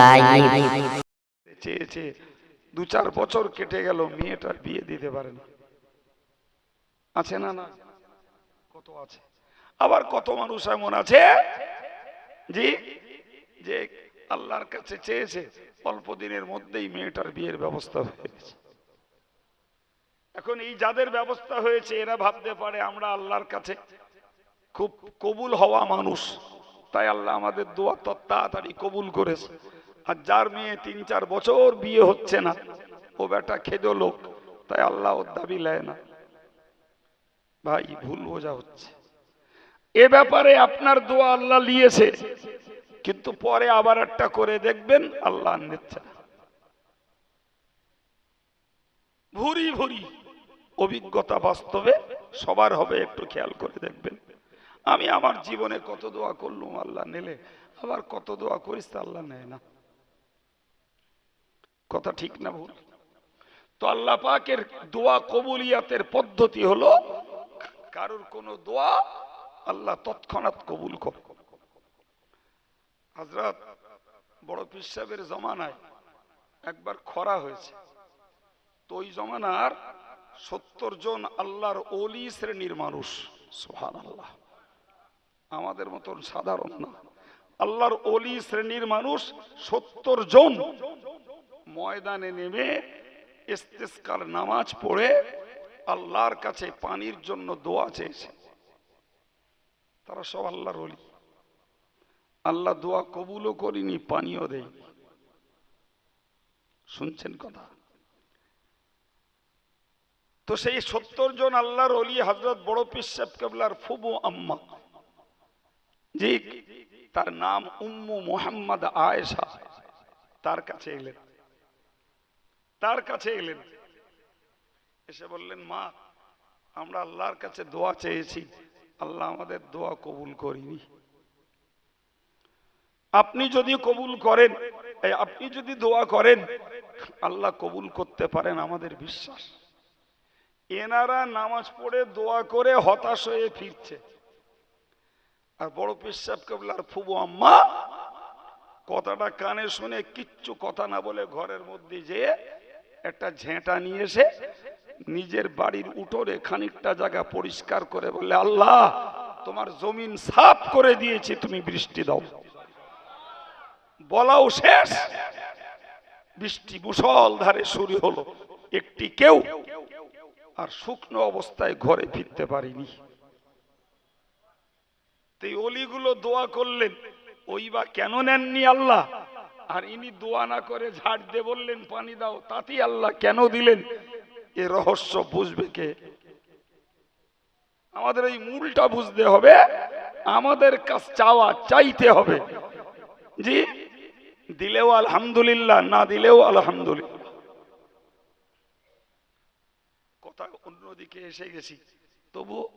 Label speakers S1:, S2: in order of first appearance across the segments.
S1: Live
S2: দু চার বছর কেটে গেল বিয়ে দিতে পারে না। আছে না না? কত আছে? আবার কত মানুষ এমন আছে? জি? যে আল্লাহর কাছে চেয়েছে, অল্প দিনের মধ্যেই মেয়েটার বিয়ের ব্যবস্থা হয়েছে এখন এই যাদের ব্যবস্থা হয়েছে, এরা ভাবতে পারে আমরা আল্লাহর কাছে খুব কবুল হওয়া মানুষ। তাই আল্লাহ আমাদের দোয়া তো তাড়াতাড়ি কবুল করেছে। আর যার মেয়ে তিন, চার বছর বিয়ে হচ্ছে না, ও বেটা খেদ লোক, তাই আল্লাহ ওর দাবি লেয় না। ভাই, ভুল বোঝা হচ্ছে। এ ব্যাপারে আপনার দোয়া আল্লাহ লিয়েছে কিন্তু পরে আবার একটা করে দেখবেন আল্লাহ নিচ্ছে ভুরি ভুরি। অভিজ্ঞতা বাস্তবে সবার হবে, একটু খেয়াল করে দেখবেন। আমি আমার জীবনে কত দোয়া করলুম, আল্লাহ নিলে। আবার কত দোয়া করিস আল্লাহ নেয় না। কথা ঠিক না ভুল? তো আল্লাহ পাকের দোয়া কবুলিয়াতের পদ্ধতি হলো, কারোর কোনো দোয়া আল্লাহ তৎক্ষণাৎ কবুল কর। হজরত বড় পীর সাহেবের জমানায় একবার খরা হয়েছে। তো ওই জমানার সত্তর জন আল্লাহর অলি শ্রেণির মানুষ সোহান আল্লাহ আমাদের মতন সাধারণ না। আল্লাহর অলি শ্রেণির মানুষ সত্তর জন ময়দানে নেমে ইস্তেস্কার নামাজ পড়ে আল্লাহর কাছে পানির জন্য দোয়া চেয়েছে। তারা সব আল্লাহর অলি আল্লাহ দোয়া কবুলও করিনি, পানিও দেয় শুনছেন কথা? তো সেই সত্তর জন আল্লাহর অলি হজরত বড় পিসাব কেবলার ফুবু আম্মা জি তার নাম উম্মু মোহাম্মদ আয়েশা। তার কাছে এলেন। তার কাছে এলেন। এসে বললেন, মা, আমরা আল্লাহর কাছে দোয়া চেয়েছি। আল্লাহ আমাদের দোয়া কবুল করিনি। আপনি যদি কবুল করেন আপনি যদি দোয়া করেন, আল্লাহ কবুল করতে পারেন আমাদের বিশ্বাস। এনারা নামাজ পড়ে দোয়া করে হতাশ হয়ে ফিরছে। আর বড় পেশাব কেবলার ফুবু আম্মা, কথাটা কানে শুনে কিচ্ছু কথা না বলে ঘরের মধ্যে যে একটা ঝেঁটা নিয়ে এসে নিজের বাড়ির উঠোরে খানিকটা জায়গা পরিষ্কার করে বলে আল্লাহ, তোমার জমিন সাফ করে দিয়েছি, তুমি বৃষ্টি দাও। বলাও শেষ। বৃষ্টি মুসল ধারে শুরু হলো। একটি কেউ আর শুকনো অবস্থায় ঘরে ফিরতে পারিনি। এই অলিগুলো দোয়া করলেন, ওই বা কেন নেননি আল্লাহ? আর ইনি দোয়া না করে ঝাড় দিয়ে বললেন, পানি দাও। তাতেই আল্লাহ কেন দিলেন? এ রহস্য বুঝবে কে? আমাদের এই মূলটা বুঝতে হবে, আমাদের কাছ চাওয়া চাইতে হবে। জি? দিলেও আলহামদুলিল্লাহ, না দিলেও আলহামদুলিল্লাহ। কথা অন্যদিকে এসে গেছি। তবু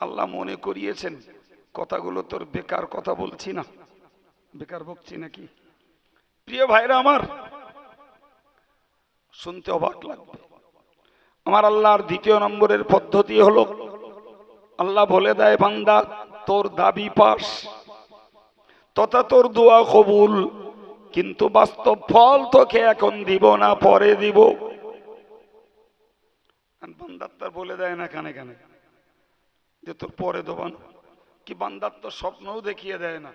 S2: আল্লাহ মনে করিয়েছেন কথাগুলো তোর বেকার কথা বলছি না। বেকার বকছি নাকি? প্রিয় ভাইরা আমার, শুনতে অবাক লাগবে। আমার আল্লাহর দ্বিতীয় নম্বরের পদ্ধতি হলো, আল্লাহ বলে দেয়, বান্দা, তোর দাবি পাস, তথা তোর দোয়া কবুল, কিন্তু বাস্তব ফল তোকে এখন দিব না, পরে দিব। বান্দার তার বলে দেয় না, কানে কানে, যে তোর পরে দেবান কি বান্দার তো স্বপ্নও দেখিয়ে দেয় না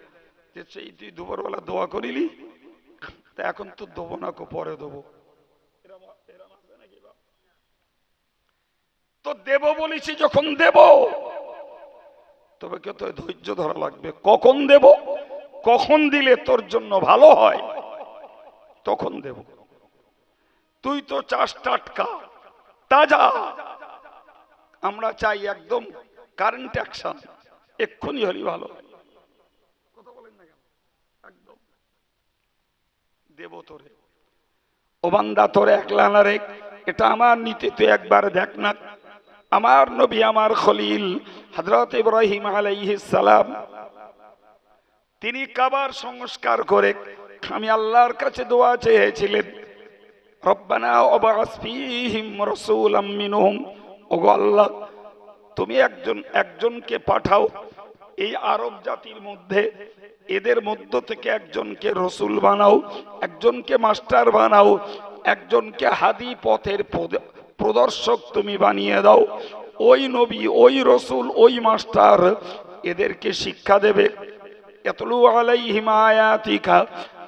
S2: যে সেই তুই দুপুরবেলা দোয়া করিলি, তা এখন তো দেবো না কো, পরে দেবো। তো দেব বলেছি যখন দেব, তবে কে তো ধৈর্য ধরা লাগবে? কখন দেব? কখন দিলে তোর জন্য ভালো হয়? তখন দেব। তুই তো চাস টাটকা, তাজা। আমরা চাই একদম কারেন্ট অ্যাকশন এক্ষুনি হলি ভালো। কথা বলেন না কেন? একদম। দেব তোরে। ও বান্দা তোরে একলা না এটা আমার নীতি তুই একবার দেখ না। আমার নবী আমার খলিল হজরত ইব্রাহিম সালাম তিনি কাবার সংস্কার করে আমি আল্লাহর কাছে দোয়া চেয়েছিলেন। রব্বানা ওবাস ফীহিম রাসূলাম মিনহুম। ওগো আল্লাহ তুমি একজন একজনকে পাঠাও। এই আরব জাতির মধ্যে এদের মধ্য থেকে একজনকে রসুল বানাও, একজনকে মাস্টার বানাও, একজনকে হাদি পথের প্রদর্শক তুমি বানিয়ে দাও। ওই নবী, ওই রসুল, ওই মাস্টার এদেরকে শিক্ষা দেবে। এতলু আলাই আয়াতিকা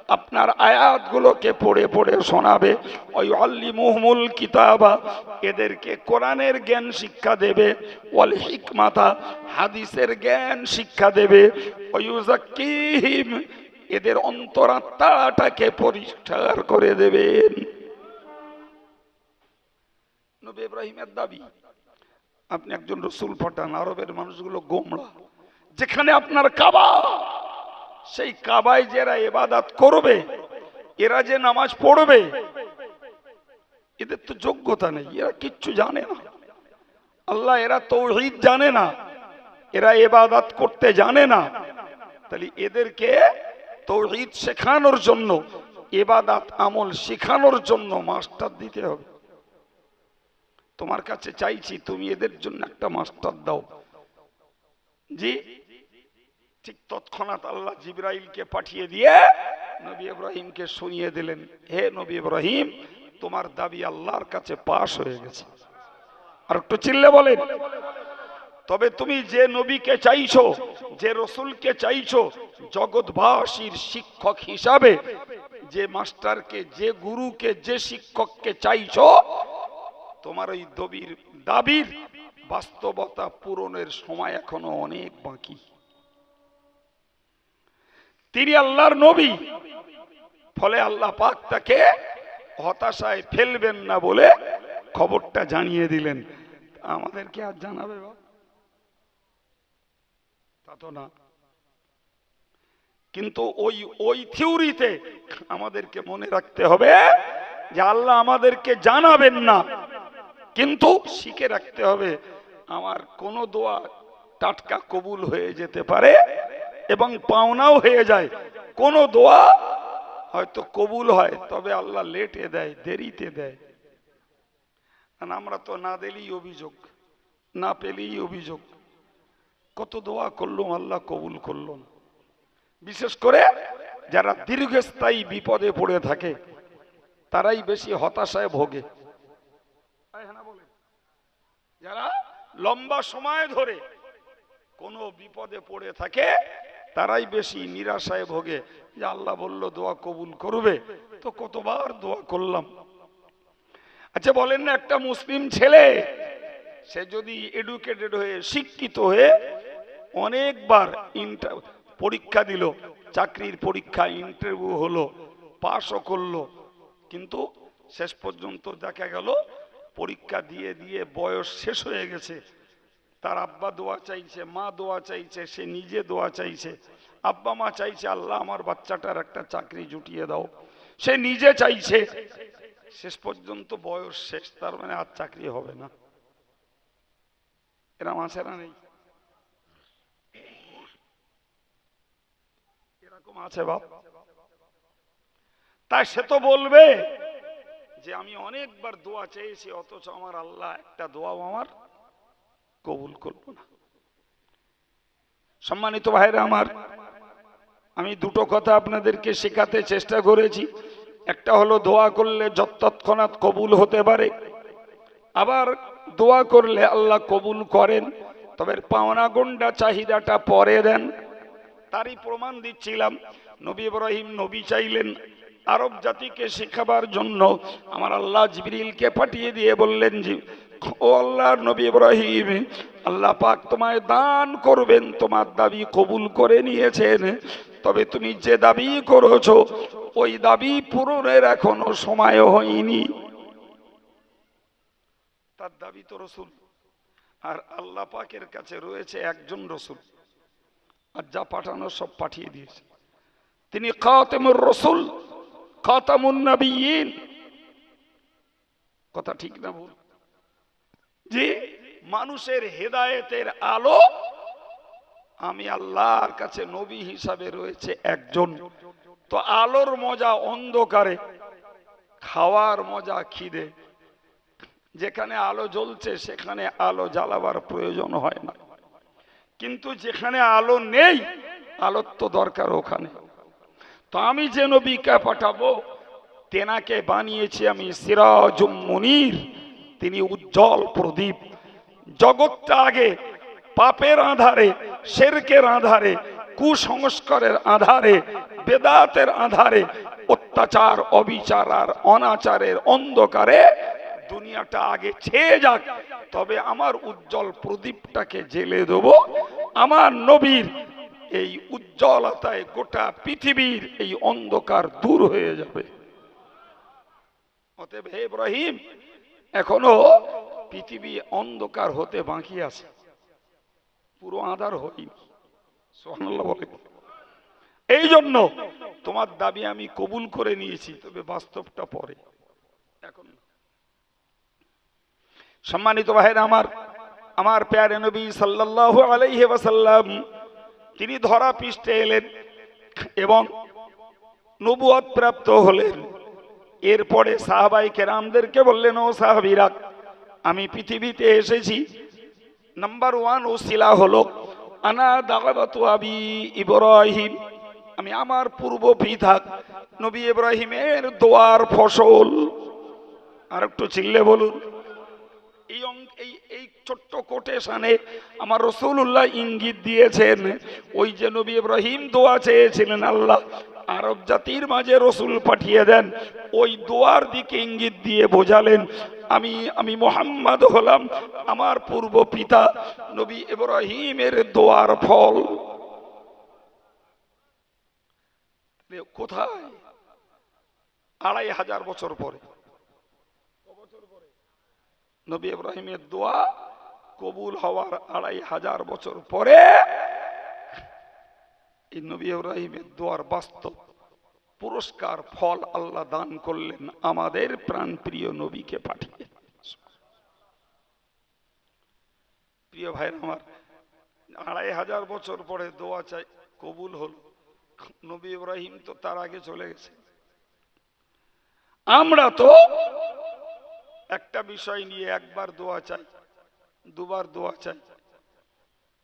S2: আপনার আয়াতগুলোকে পড়ে পড়ে শোনাবে। ওই আল্লিমুহমুল কিতাবা, এদেরকে কোরআনের জ্ঞান শিক্ষা দেবে। ওয়াল হিকমাতা হাদিসের জ্ঞান শিক্ষা দেবে। ওয়ুজাক্কিহিম এদের অন্তরাত্মাটাকে পরিষ্কার করে দেবেন। নবী ইব্রাহিমের দাবি, আপনি একজন রসুল পাঠান, আরবের মানুষগুলো গোমরা, যেখানে আপনার কাবা সেই কাবায় যারা এবাদাত করবে, এরা যে নামাজ পড়বে, এদের তো যোগ্যতা নেই, এরা কিচ্ছু জানে না। আল্লাহ এরা তৌহিদ জানে না, এরা এবাদাত করতে জানে না। তাহলে এদেরকে তৌহিদ শেখানোর জন্য এবাদাত আমল শেখানোর জন্য মাস্টার দিতে হবে। তোমার কাছে চাইছি তুমি এদের জন্য একটা মাস্টার দাও। জি? ঠিক তৎক্ষণাৎ আল্লাহ জিব্রাইলকে পাঠিয়ে দিয়ে নবী ইব্রাহিমকে শুনিয়ে দিলেন, হে নবী ইব্রাহিম, তোমার দাবি আল্লাহর কাছে পাশ হয়ে গেছে। আর একটু চিল্লে বলেন, তবে তুমি যে নবীকে চাইছো, যে রসুলকে চাইছো জগৎবাসীর শিক্ষক হিসাবে, যে মাস্টারকে, যে গুরুকে, যে শিক্ষককে চাইছো, তোমার ওই দবির, দাবির বাস্তবতা পূরণের সময় এখনও অনেক বাকি। তিনি আল্লাহর নবী। ফলে আল্লাহ পাক তাকে হতাশায় ফেলবেন না বলে খবরটা জানিয়ে দিলেন। আমাদেরকে আর জানাবে তা তো না। কিন্তু ওই ওই থিওরিতে আমাদেরকে মনে রাখতে হবে যে আল্লাহ আমাদেরকে জানাবেন না। কিন্তু শিখে রাখতে হবে, আমার কোন দোয়া টাটকা কবুল হয়ে যেতে পারে এবং পাওনাও হয়ে যায়। কোন দোয়া হয়তো কবুল হয়, তবে আল্লাহ লেটে দেয়, দেরিতে দেয়। আমরা তো না দিলেই অভিযোগ, না পেলেই অভিযোগ। কত দোয়া করলাম, আল্লাহ কবুল করল বিশেষ করে যারা দীর্ঘস্থায়ী বিপদে পড়ে থাকে, তারাই বেশি হতাশায় ভোগে। হ্যাঁ? যারা লম্বা সময় ধরে কোনো বিপদে পড়ে থাকে তারাই বেশি নিরাশায় ভোগে। যে আল্লাহ বলল, দোয়া কবুল করবে? তো কতবার দোয়া করলাম। আচ্ছা বলেন না, একটা মুসলিম ছেলে, সে যদি এডুকেটেড হয়ে, শিক্ষিত হয়ে অনেকবার পরীক্ষা দিল, চাকরির পরীক্ষা ইন্টারভিউ হলো পাশও করল, কিন্তু শেষ পর্যন্ত দেখা গেল, পরীক্ষা দিয়ে দিয়ে বয়স শেষ হয়ে গেছে। তার আব্বা দোয়া চাইছে, মা দোয়া চাইছে, সে নিজে দোয়া চাইছে। আব্বা মা চাইছে, আল্লাহ আমার বাচ্চাটার একটা চাকরি জুটিয়ে দাও। সে নিজে চাইছে। শেষ পর্যন্ত বয়স শেষ, তার মানে আর চাকরি হবে না। এরম আছে না নেই। এরকম আছে বাপ। তাই সে তো বলবে যে, আমি অনেকবার দোয়া চেয়েছি, অথচ আমার আল্লাহ একটা দোয়াও আমার কবুল করব না। সম্মানিত ভাইরা আমার, আমি দুটো কথা আপনাদেরকে শেখাতে চেষ্টা করেছি। একটা হলো দোয়া করলে যত তৎক্ষণাৎ কবুল হতে পারে। আবার দোয়া করলে আল্লাহ কবুল করেন, তবে পাওনা গন্ডা চাহিদাটা পরে দেন। তারই প্রমাণ দিচ্ছিলাম, নবী ইব্রাহিম নবী চাইলেন আরব জাতিকে শেখাবার জন্য। আমার আল্লাহ জিবরিলকে পাঠিয়ে দিয়ে বললেন ও আল্লাহর নবী ইব্রাহিম, আল্লাহ পাক তোমায় দান করবেন, তোমার দাবি কবুল করে নিয়েছেন। তবে তুমি যে দাবি করেছ, ওই দাবি পূরণের এখনও সময় হয়নি। তার দাবি তো রসুল। আর আল্লাহ পাকের কাছে রয়েছে একজন রসুল। আর যা পাঠানো সব পাঠিয়ে দিয়েছে। তিনি খাতেমুর রসুল, খাতামুন নবীন। কথা ঠিক না ভুল? যে মানুষের হেদায়েতের আলো আমি আল্লাহর কাছে নবী হিসাবে রয়েছে একজন। তো আলোর মজা অন্ধকারে, খাওয়ার মজা খিদে। যেখানে আলো জ্বলছে, সেখানে আলো জ্বালাবার প্রয়োজন হয় না। কিন্তু যেখানে আলো নেই আলোর তো দরকার ওখানে। তো আমি যে নবীকে পাঠাবো, তেনাকে বানিয়েছি আমি সিরাজুম মুনির। তিনি উজ্জ্বল প্রদীপ। জগৎটা আগে পাপের আধারে, শেরকের আধারে, কুসংস্কারের আধারে, বেদাতের আধারে, অত্যাচার, অবিচার আর অনাচারের অন্ধকারে দুনিয়াটা আগে ছেয়ে যাক। তবে আমার উজ্জ্বল প্রদীপটাকে জেলে দেব। আমার নবীর এই উজ্জ্বলতায় গোটা পৃথিবীর এই অন্ধকার দূর হয়ে যাবে। অতএব হে ইব্রাহিম এখনও পৃথিবী অন্ধকার হতে বাকি আছে। পুরো আধার হয়নি। সোহানাল্লাহ এই জন্য তোমার দাবি আমি কবুল করে নিয়েছি, তবে বাস্তবটা পরে। এখন সম্মানিত ভাইরা আমার আমার প্যারে নবী সাল্লাল্লাহু আলাইহি ওয়াসাল্লাম, তিনি ধরা পৃষ্ঠে এলেন এবং নবুয়ত প্রাপ্ত হলেন। এরপরে সাহাবাই কেরামদেরকে বললেন, ও সাহাবিরা, আমি পৃথিবীতে এসেছি। নাম্বার ওয়ান, ও শিলা হলো, আনা দাগাবাতু আবি ইব্রাহিম। আমি আমার পূর্ব পৃথক নবী ইব্রাহিমের দোয়ার ফসল। আর একটু চিল্লে বলুন, এই এই এই ছোট্ট কোটেশানে আমার রসুল্লাহ ইঙ্গিত দিয়েছেন, ওই যে নবী ইব্রাহিম দোয়া চেয়েছিলেন আল্লাহ আরব জাতির মাঝে রসুল পাঠিয়ে দেন। ওই দোয়ার দিকে ইঙ্গিত দিয়ে বোঝালেন, আমি আমি মোহাম্মদ হলাম আমার পূর্ব পিতা, নবী ইব্রাহিমের দোয়ার ফল। কোথায়? আড়াই হাজার বছর পরে। নবী ইব্রাহিমের দোয়া কবুল হওয়ার আড়াই হাজার বছর পরে এই নবী ইব্রাহিমের দোয়ার বাস্তব। পুরস্কার ফল আল্লাহ দান করলেন আমাদের প্রাণপ্রিয় নবীকে পাঠিয়ে। প্রিয় ভাই আমার, আড়াই হাজার বছর পরে দোয়া চাই, কবুল হল। নবী ইব্রাহিম তো তার আগে চলে গেছে। আমরা তো একটা বিষয় নিয়ে একবার দোয়া চাই, দুবার দোয়া চাই।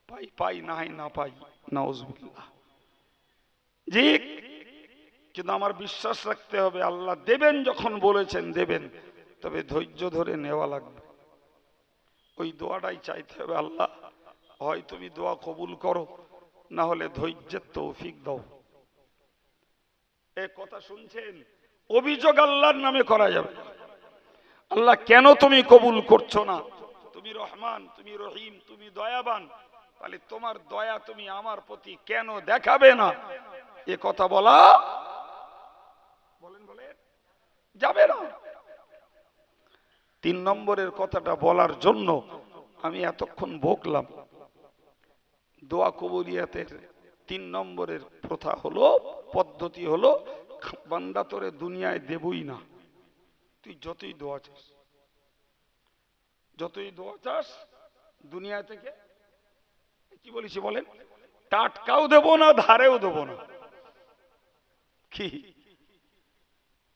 S2: পাই পাই, নাই, না পাই, নাউজুবিল্লাহ। জি কিন্তু আমার বিশ্বাস রাখতে হবে, আল্লাহ দেবেন যখন বলেছেন দেবেন, তবে ধৈর্য ধরে নেওয়া লাগবে। ওই দোয়াটাই চাইতে হবে আল্লাহ, হয় তুমি দোয়া কবুল করো, না হলে ধৈর্যের তৌফিক দাও। এ কথা শুনছেন? অভিযোগ আল্লাহর নামে করা যাবে। আল্লাহ, কেন তুমি কবুল করছ না? তুমি রহমান, তুমি রহিম, তুমি দয়াবান, তাহলে তোমার দয়া তুমি আমার প্রতি কেন দেখাবে না? এ কথা বলা বলেন বলেন। যাবে না। তিন নম্বরের কথাটা বলার জন্য আমি এতক্ষণ বকলাম দোয়া কবুলিয়াতের তিন নম্বরের প্রথা হলো, পদ্ধতি হলো, বান্দা তোরে দুনিয়ায় দেবই না। তুই যতই দোয়া চাস, যতই দোয়া চাস, দুনিয়া থেকে, কি বলেছি বলেন? টাটকাও দেব না, ধারেও দেব না। কি?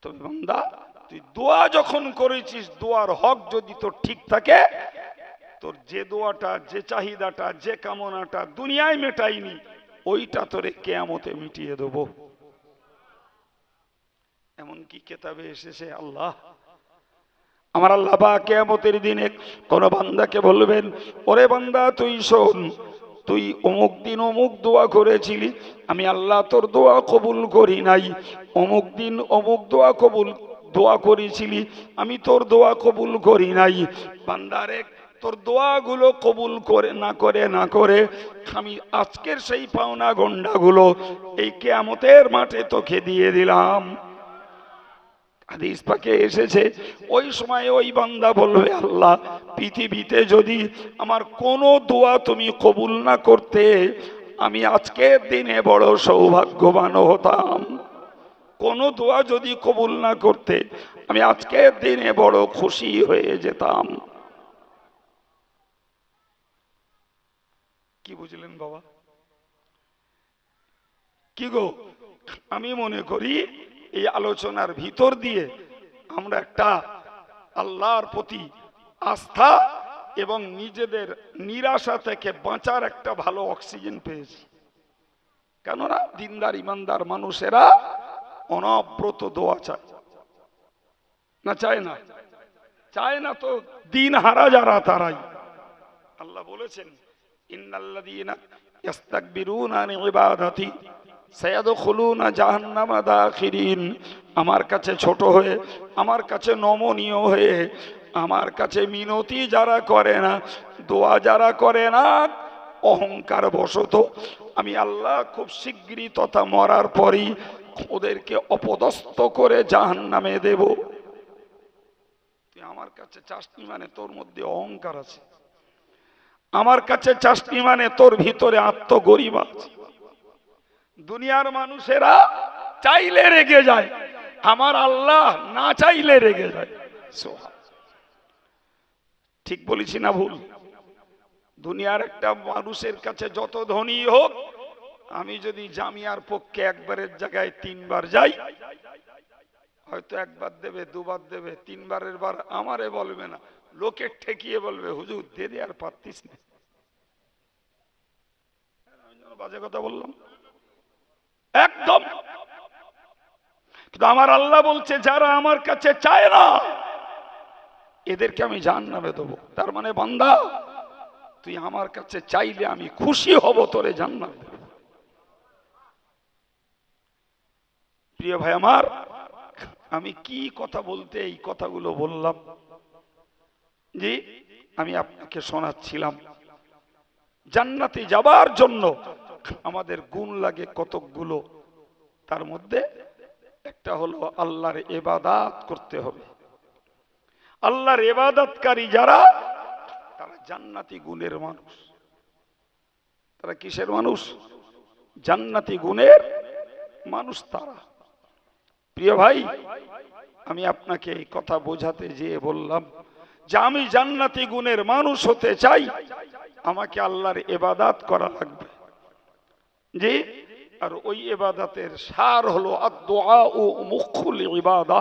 S2: তবে বান্দা, তুই দোয়া যখন করেছিস, দোয়ার হক যদি তোর ঠিক থাকে, তোর যে দোয়াটা, যে চাহিদাটা, যে কামনাটা দুনিয়ায় মেটাইনি, ওইটা তোরে কেয়ামতে মিটিয়ে দেবো। এমনকি কেতাবে এসেছে আল্লাহ? আমার আল্লাহ বা কেয়ামতের দিনে কোন বান্দাকে বলবেন, ওরে বান্দা, তুই শোন তুই অমুক দিন অমুক দোয়া করেছিলি, আমি আল্লাহ তোর দোয়া কবুল করি নাই। অমুক দিন অমুক দোয়া কবুল, দোয়া করেছিলি, আমি তোর দোয়া কবুল করি নাই। বান্দারে, তোর দোয়াগুলো কবুল করে, না করে না করে, আমি আজকের সেই পাওনা গন্ডাগুলো এই কেয়ামতের মাঠে তোকে দিয়ে দিলাম। হাদিস পাকে এসেছে। ওই সময় ওই বান্দা বলবে, আল্লাহ, পৃথিবীতে যদি আমার কোনো দোয়া তুমি কবুল না করতে, আমি আজকের দিনে বড় সৌভাগ্যবান হতাম। কোনো দোয়া যদি কবুল না করতে, আমি আজকের দিনে বড় খুশি হয়ে যেতাম। কি বুঝলেন বাবা? কি গো? আমি মনে করি এই আলোচনার ভিতর দিয়ে আমরা একটা আল্লাহর প্রতি আস্থা এবং নিজেদের নিরাশা থেকে বাঁচার একটা ভালো অক্সিজেন পেয়েছি। কেননা দিনদার, ইমানদার মানুষেরা অনব্রত দোয়া চায়। না চায় না? চায় না তো দিন হারা যারা তারাই। আল্লাহ বলেছেন, ইন্নাল্লাযীনা আন ইবাদাতি সায়াদখুলুনা জাহান্নামা দাখিরিন। আমার কাছে ছোট হয়ে, আমার কাছে নমনীয় হয়ে, আমার কাছে মিনতি যারা করে না, দোয়া যারা করে না, অহংকার বশত আমি আল্লাহ খুব শিগগিরই তথা মরার পরই ওদেরকে অপদস্থ করে জাহান্নামে দেব। তুই আমার কাছে চাষনি মানে তোর মধ্যে অহংকার আছে। আমার কাছে চাষনি মানে তোর ভিতরে আত্মগরিমা আছে। দুনিয়ার মানুষেরা চাইলে রেগে যায়, আমার আল্লাহ না চাইলে রেগে যায়। ঠিক বলেছি না ভুল? দুনিয়ার একটা মানুষের কাছে যত ধনী হোক, আমি যদি জামিয়ার পক্ষে একবারের জায়গায় তিনবার যাই, হয়তো একবার দেবে, দুবার দেবে, তিনবারের বার আমারে বলবে না। লোকে ঠেকিয়ে বলবে, হুজুর, দে আর পারতিস না। যেন বাজে কথা বললাম। একদম। কিন্তু আমার আল্লাহ বলছে, যারা আমার কাছে চায় না, এদেরকে আমি জান নামে দেবো। তার মানে বান্দা, তুই আমার কাছে চাইলে আমি খুশি হব, তোরে জান্নাত দেব। প্রিয় ভাই আমার, আমি কি কথা বলতে এই কথাগুলো বললাম? জি, আমি আপনাকে শোনাচ্ছিলাম। জান্নাতে যাবার জন্য আমাদের গুণ লাগে কতকগুলো, তার মধ্যে একটা হলো আল্লাহর এবাদাত করতে হবে। আল্লাহর এবাদাতকারী যারা, তারা জান্নাতি গুণের মানুষ। তারা কিসের মানুষ? জান্নাতি গুণের মানুষ তারা। প্রিয় ভাই, আমি আপনাকে এই কথা বোঝাতে যেয়ে বললাম যে আমি জান্নাতি গুণের মানুষ হতে চাই, আমাকে আল্লাহর এবাদাত করা লাগবে। যে, আর ওই এবাদাতের সার হলো আদোয়া ও মুখুল ইবাদা।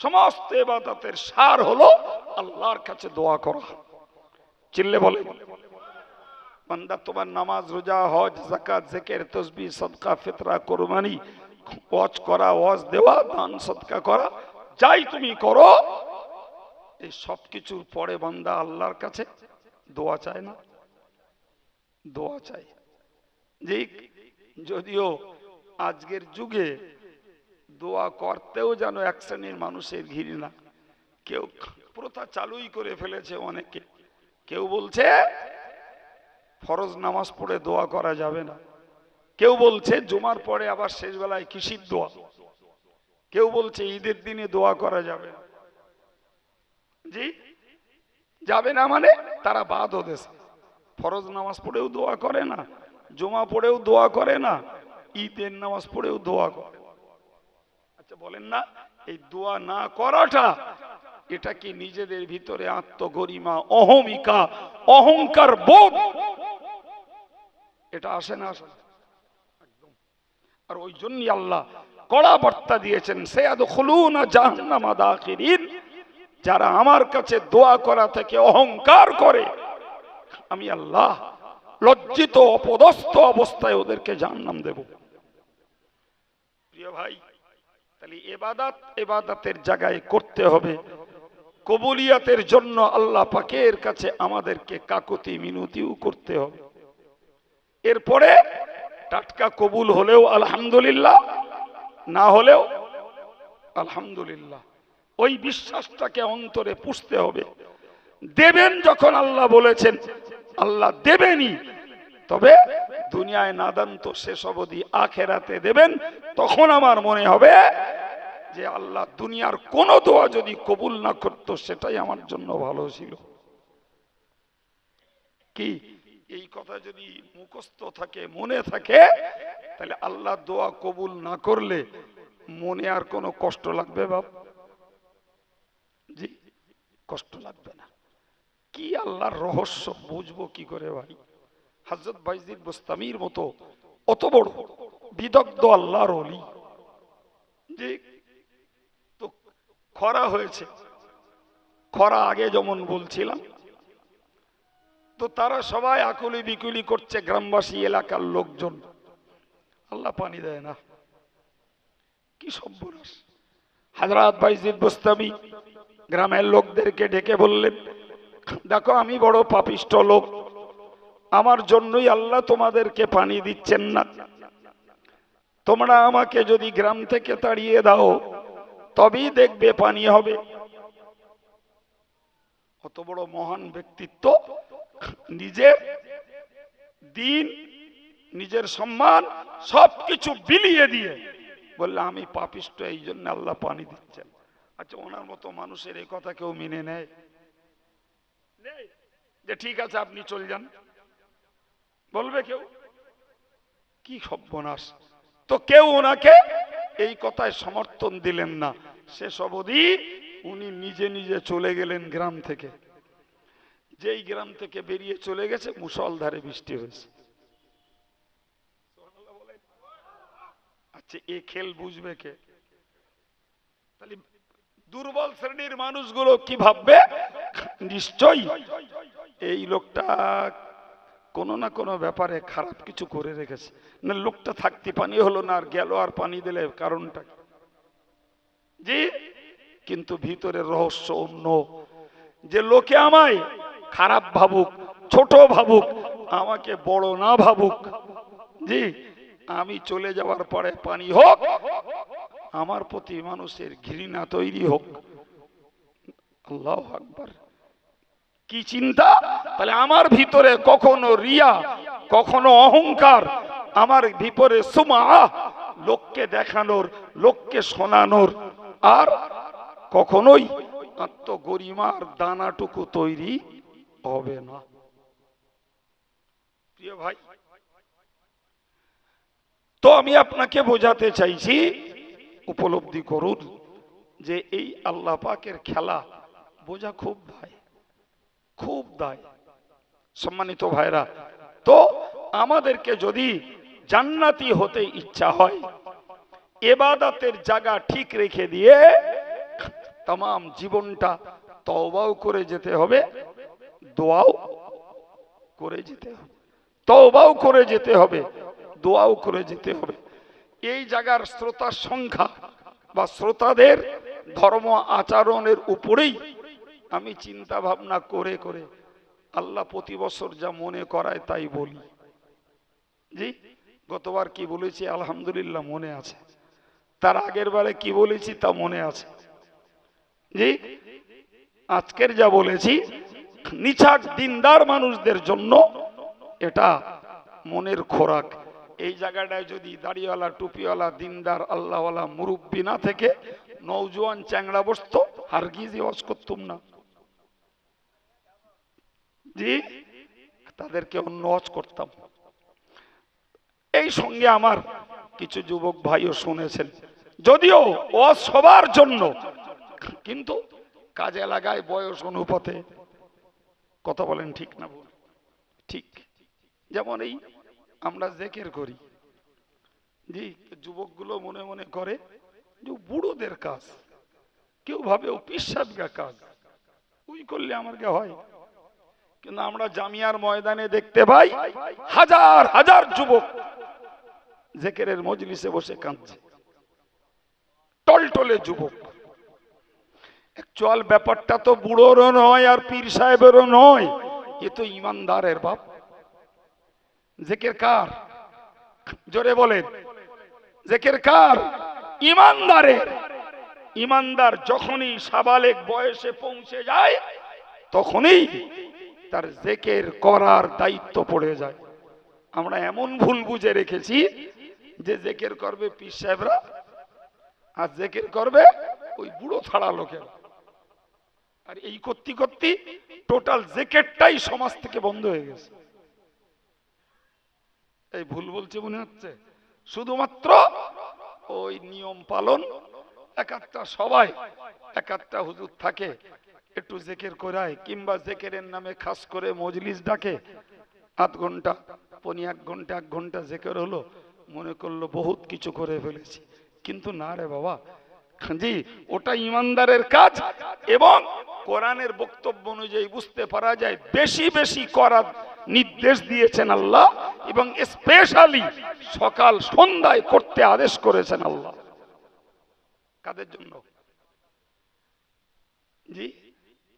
S2: সমস্ত এবাদাতের সার হলো আল্লাহর কাছে দোয়া করা। চিল্লে বলে, বান্দা, তোমার নামাজ, রোজা, হজ জাকাত জেকের, তসবি, সদকা, ফিতরা, কোরবানি ওয়াজ করা ওয়াজ দেওয়া, দান, সদকা করা, যাই তুমি করো, এই সব কিছুর পরে বান্দা আল্লাহর কাছে দোয়া চায় না। দোয়া চাই যে যদিও আজকের যুগে দোয়া করতেও যেন এক শ্রেণির মানুষের ঘিরি না কেউ প্রথা চালুই করে ফেলেছে অনেকে কেউ বলছে, ফরজ নামাজ পড়ে দোয়া করা যাবে না। কেউ বলছে, জুমার পরে আবার শেষ বেলায় কৃষির দোয়া? কেউ বলছে, ঈদের দিনে দোয়া করা যাবে না। জি, যাবে না মানে তারা বাদ ওদেশে ফরজ নামাজ পড়েও দোয়া করে না। জমা পড়েও দোয়া করে না, ঈদের নামাজ পড়েও দোয়া করে। আচ্ছা বলেন না, এই দোয়া না করাটা এটা কি নিজেদের ভিতরে আত্মগরিমা, অহমিকা, অহংকার বোধ? এটা আসে না, আসে। আর ওই জন্যই আল্লাহ কড়া বার্তা দিয়েছেন দাখিরিন যারা আমার কাছে দোয়া করা থেকে অহংকার করে, আমি আল্লাহ লজ্জিত, অপদস্থ অবস্থায় ওদেরকে জাহান্নাম দেব। প্রিয় ভাই, তাহলে এবাদাত এবাদাতের জায়গায় করতে হবে। কবুলিয়াতের জন্য আল্লাহ পাকের কাছে আমাদেরকে কাকুতি মিনতিও করতে হবে। এরপরে টাটকা কবুল হলেও আলহামদুলিল্লাহ, না হলেও আলহামদুলিল্লাহ। ওই বিশ্বাসটাকে অন্তরে পুষতে হবে। দেবেন যখন আল্লাহ বলেছেন, আল্লাহ দেবেনই। তবে দুনিয়ায় নাদান তো শেষ অবধি আখেরাতে দেবেন, তখন আমার মনে হবে যে আল্লাহ দুনিয়ার কোন দোয়া যদি কবুল না করতো, সেটাই আমার জন্য ভালো ছিল। কি? এই কথা যদি মুখস্থ থাকে, মনে থাকে, তাহলে আল্লাহ দোয়া কবুল না করলে মনে আর কোনো কষ্ট লাগবে বাপ? জি, কষ্ট লাগবে না। কি আল্লাহর রহস্য, বুঝব কি করে ভাই? হজরত বাইজিদ গোস্তামির মতো অত বড় বিদগ্ধ আল্লাহর অলি যে তো খরা হয়েছে। খরা আগে যেমন বলছিলাম, তো তারা সবাই আকুলি বিকুলি করছে গ্রামবাসী এলাকার লোকজন। আল্লাহ পানি দেয় না। কি সব্যনাশ হাজরাত বাইজিদ বুস্তামি গ্রামের লোকদেরকে ডেকে বললেন, দেখো আমি বড় পাপিষ্ট লোক আমার জন্যই আল্লাহ তোমাদেরকে পানি দিচ্ছেন না। তোমরা আমাকে যদি গ্রাম থেকে তাড়িয়ে দাও, তবেই দেখবে পানি হবে। কত বড় মহান ব্যক্তিত্ব। নিজের দিন, নিজের সম্মান সবকিছু বিলিয়ে দিয়ে বললে, আমি পাপিষ্ট, এই জন্য আল্লাহ পানি দিচ্ছেন। আচ্ছা ওনার মতো মানুষের এই কথা কেউ মেনে নেয়? যে ঠিক আছে, আপনি চলে যান। বলবে কেউ? কি সর্বনাশ। তো কেউ ওনাকে এই কথায় সমর্থন দিলেন না। শেষ অবধি উনি নিজে নিজে চলে গেলেন গ্রাম থেকে। যেই গ্রাম থেকে বেরিয়ে চলে গেছে, মুসলধারে বৃষ্টি হয়েছে। আচ্ছা এ খেল বুঝবে কে? তাহলে দুর্বল শ্রেণির মানুষগুলো কি ভাববে? নিশ্চয়ই এই লোকটা কোনো না কোনো ব্যাপারে খারাপ কিছু করে রেখেছে। না, লোকটা থাকতে পানি হলো না, আর গেল আর পানি দিলে কারণটা জি, কিন্তু ভিতরে রহস্য অন্য। যে লোকে আমায় খারাপ ভাবুক, ছোট ভাবুক, আমাকে বড় না ভাবুক, জি, আমি চলে যাওয়ার পরে পানি হোক, আমার প্রতি মানুষের ঘৃণা তৈরি হোক। আল্লাহ আকবার। কি চিন্তা? তাহলে আমার ভিতরে কখনো রিয়া, কখনো অহংকার, আমার ভিতরে সুমা লোককে দেখানোর, লোককে শোনানোর, আর কখনোই আত্মগরিমার দানাটুকু তৈরি হবে না। প্রিয় ভাই, তো আমি আপনাকে বোঝাতে চাইছি, উপলব্ধি করুন যে এই আল্লাহ পাকের খেলা বোঝা খুব দায় খুব দায়। সম্মানিত ভাইরা তো আমাদেরকে যদি জান্নাতি হতে ইচ্ছা হয়, এবাদাতের জায়গা ঠিক রেখে দিয়ে তাম জীবনটা তওবাও করে যেতে হবে, দোয়াও করে যেতে হবে, তওবাও করে যেতে হবে, দোয়াও করে যেতে হবে। এই জায়গার শ্রোতার সংখ্যা বা শ্রোতাদের ধর্ম আচরণের উপরেই আমি চিন্তা ভাবনা করে করে আল্লাহ প্রতি বছর যা মনে করায় তাই বলি। জি? গতবার কি বলেছি? আলহামদুলিল্লাহ মনে আছে। তার আগের বারে কি বলেছি তা মনে আছে। জি? আজকের যা বলেছি, নিছাক দিনদার মানুষদের জন্য এটা মনের খোরাক। এই জায়গাটায় যদি দাড়িওয়ালা, টুপিওয়ালা, দিনদার, আল্লাহওয়ালা, মুরব্বী না থেকে নৌজোয়ান চ্যাংড়া বসতো হারগিজ ওয়াজ করতুম না। জি, তাদেরকে অন্য ওয়াজ করতাম। এই সঙ্গে আমার কিছু যুবক ভাইও শুনেছেন। যদিও ওয়াজ সবার জন্য, কিন্তু কাজে লাগায় বয়স অনুপাতে কথা বলেন ঠিক না ঠিক। যেমন এই আমরা জেকের করি। জি, যুবকগুলো মনে মনে করে যে বুড়োদের কাজ, কেউ ভাবে ও পিসাবগা কাজ। ওই করলে আমার কে হয়। কিন্তু আমরা জামিয়ার ময়দানে দেখতে পাই হাজার হাজার যুবক জেকেরের মজলিসে বসে কাঁদছে। টলটলে যুবক। অ্যাকচুয়াল ব্যাপারটা তো বুড়োরও নয় আর পীর সাহেবেরও নয়। এ তো ইমানদারের বাপ। জেকের কার? জোরে বলেন। জেকের কার? ইমানদারের। ইমানদার যখনই সাবালেক বয়সে পৌঁছে যায়, তখনই তার জেকের করার দায়িত্ব পড়ে যায়। আমরা এমন ভুল বুঝে রেখেছি যে জেকের করবে পীর সাহেবরা, আর জেকের করবে ওই বুড়ো ছাড়া লোকেরা। আর এই করতে করতে টোটাল জেকেটটাই সমাজ থেকে বন্ধ হয়ে গেছে। এই ভুল বলছে মনে হচ্ছে? শুধুমাত্র ওই নিয়ম পালন, এক একটা সবাই, এক একটা হুজুর থাকে একটু জেকের করায়, কিংবা জেকেরের নামে খাস করে মজলিস ডাকে। আধ ঘণ্টা, পনি এক ঘণ্টা এক ঘণ্টা জেকের হলো, মনে করল বহুত কিছু করে ফেলেছি। কিন্তু না রে বাবা জি ওটা ইমানদারের কাজ এবং কোরআনের বক্তব্য অনুযায়ী বুঝতে পারা যায়, বেশি বেশি করার নির্দেশ দিয়েছেন আল্লাহ এবং স্পেশালি সকাল সন্ধ্যায় করতে আদেশ করেছেন আল্লাহ। কাদের জন্য? জি?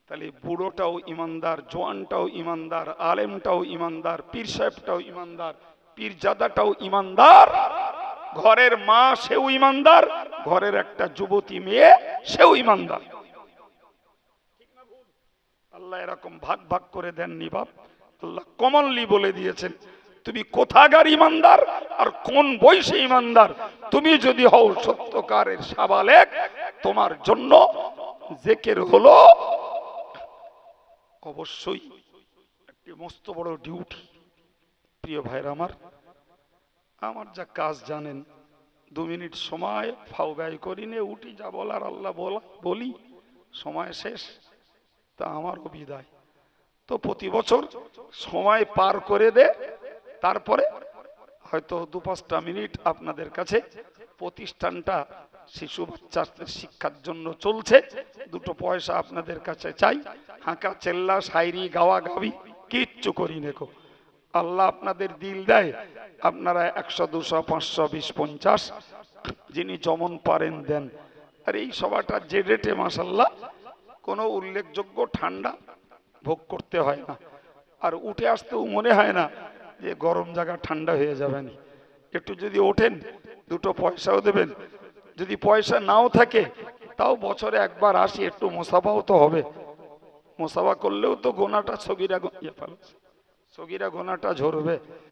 S2: তাহলে বুড়োটাও ইমানদার, জোয়ানটাও ইমানদার, আলেমটাও ইমানদার, পীর সাহেবটাও ইমানদার পীরজাদাটাও ইমানদার, ঘরের মা সেও ইমানদার, ঘরের একটা যুবতী মেয়ে সেও ইমানদার। আল্লাহ এরকম ভাগ ভাগ করে দেননি বাপ। আল্লাহ কমনলি বলে দিয়েছেন, তুমি কোথাকার ইমানদার আর কোন বয়সে ইমানদার? তুমি যদি হও সত্যকারের সাবালেক, তোমার জন্য জেকের হলো অবশ্যই একটি মস্ত বড় ডিউটি প্রিয় ভাইরা আমার। আমার যা কাজ জানেন, দু মিনিট সময় ফাও ব্যয় করি নে, উঠি যা বলার আল্লাহ বলা, বলি, সময় শেষ, তা আমারও বিদায় তো প্রতি বছর সময় পার করে দে, তারপরে হয়তো দু পাঁচটা মিনিট আপনাদের কাছে প্রতিষ্ঠানটা শিশু বাচ্চাদের শিক্ষার জন্য চলছে, দুটো পয়সা আপনাদের কাছে চাই হাঁকা চেল্লা শায়রি গাওয়া, গাবি, কিচ্ছু করি নেকো আল্লাহ আপনাদের দিল দেয়। আপনারা একশো, দুশো, পাঁচশো, বিশ, পঞ্চাশ যিনি যেমন পারেন দেন। আর এই সভাটা যে রেটে মাসাল্লাহ কোনো উল্লেখযোগ্য ঠান্ডা ভোগ করতে হয় না। আর উঠে আসতেও মনে হয় না যে গরম জায়গা ঠান্ডা হয়ে যাবে না। একটু যদি ওঠেন, দুটো পয়সাও দেবেন। যদি পয়সা নাও থাকে, তাও বছরে একবার আসি, একটু মোসাফাও তো হবে। মোসাফা করলেও তো গোনাটা সগিরা ইয়ে ফেলো সগিরা গোনাটা ঝরবে।